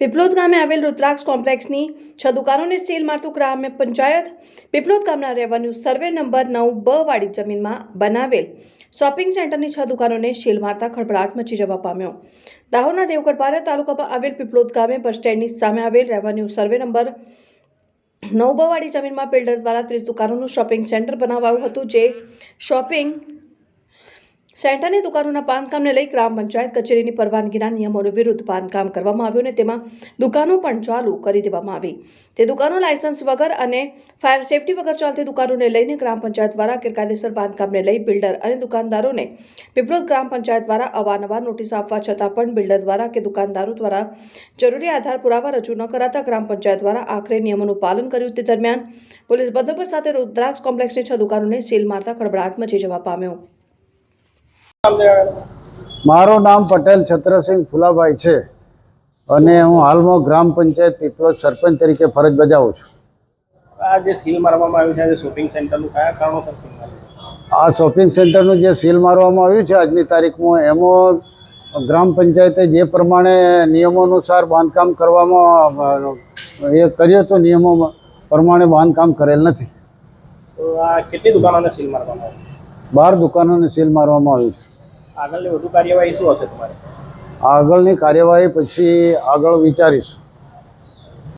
પીપલોદ ગામે આવેલ રુદ્રાક્ષ કોમ્પ્લેક્સની છ દુકાનોને સીલ મારતું ગ્રામ્ય પંચાયત પીપલોદ ગામના રેવન્યુ સર્વે નંબર નવ બ વાળી જમીનમાં બનાવેલ શોપિંગ સેન્ટરની છ દુકાનોને સીલ મારતા ખળભળાટ મચી જવા પામ્યો. દાહોદના દેવગઢ પારા તાલુકામાં આવેલ પીપલોદ ગામે બસ સ્ટેન્ડની સામે આવેલ રેવન્યુ સર્વે નંબર નવબાવાડી જમીનમાં બિલ્ડર દ્વારા ત્રીસ દુકાનોનું શોપિંગ સેન્ટર બનાવાયું હતું, જે શોપિંગ સેન્ટરની દુકાનોના બાંધકામને લઈ ગ્રામ પંચાયત કચેરીની પરવાનગીના નિયમોની વિરુદ્ધ બાંધકામ કરવામાં આવ્યું અને તેમાં દુકાનો પણ ચાલુ કરી દેવામાં આવી. તે દુકાનો લાયસન્સ વગર અને ફાયર સેફટી વગર ચાલતી દુકાનોને લઈને ગ્રામ પંચાયત દ્વારા ગેરકાયદેસર બાંધકામને લઈ બિલ્ડર અને દુકાનદારોને પીપલોદ ગ્રામ પંચાયત દ્વારા અવારનવાર નોટિસ આપવા છતાં પણ બિલ્ડર દ્વારા કે દુકાનદારો દ્વારા જરૂરી આધાર પુરાવા રજૂ ન કરાતા ગ્રામ પંચાયત દ્વારા આખરે નિયમોનું પાલન કર્યું. તે દરમિયાન પોલીસ બંદોબસ્ત સાથે રુદ્રાક્ષ કોમ્પ્લેક્ષની છ દુકાનોને સીલ મારતા ખળભળાટ મચી જવા પામ્યો. મારું નામ પટેલ છત્રસિંહ ફુલાભાઈ છે અને હું હાલમાં ગ્રામ પંચાયત પીપલોદ સરપંચ તરીકે ફરજ બજાવું છું. આ જે સીલ મારવામાં આવ્યું છે આજે શોપિંગ સેન્ટરનું કયા કારણોસર સીલ આ શોપિંગ સેન્ટરનું જે સીલ મારવામાં આવ્યું છે આજની તારીખમાં એમાં ગ્રામ પંચાયતે જે પ્રમાણે નિયમો અનુસાર બાંધકામ કરવામાં એ કર્યું હતું નિયમો પ્રમાણે બાંધકામ કરેલ નથી. તો આ કેટલી દુકાનોને સીલ મારવામાં આવી? બાર દુકાનોને સીલ મારવામાં આવ્યું છે. આગળની વધુ કાર્યવાહી શું હશે તમારે? આગળની કાર્યવાહી પછી આગળ વિચારીશું.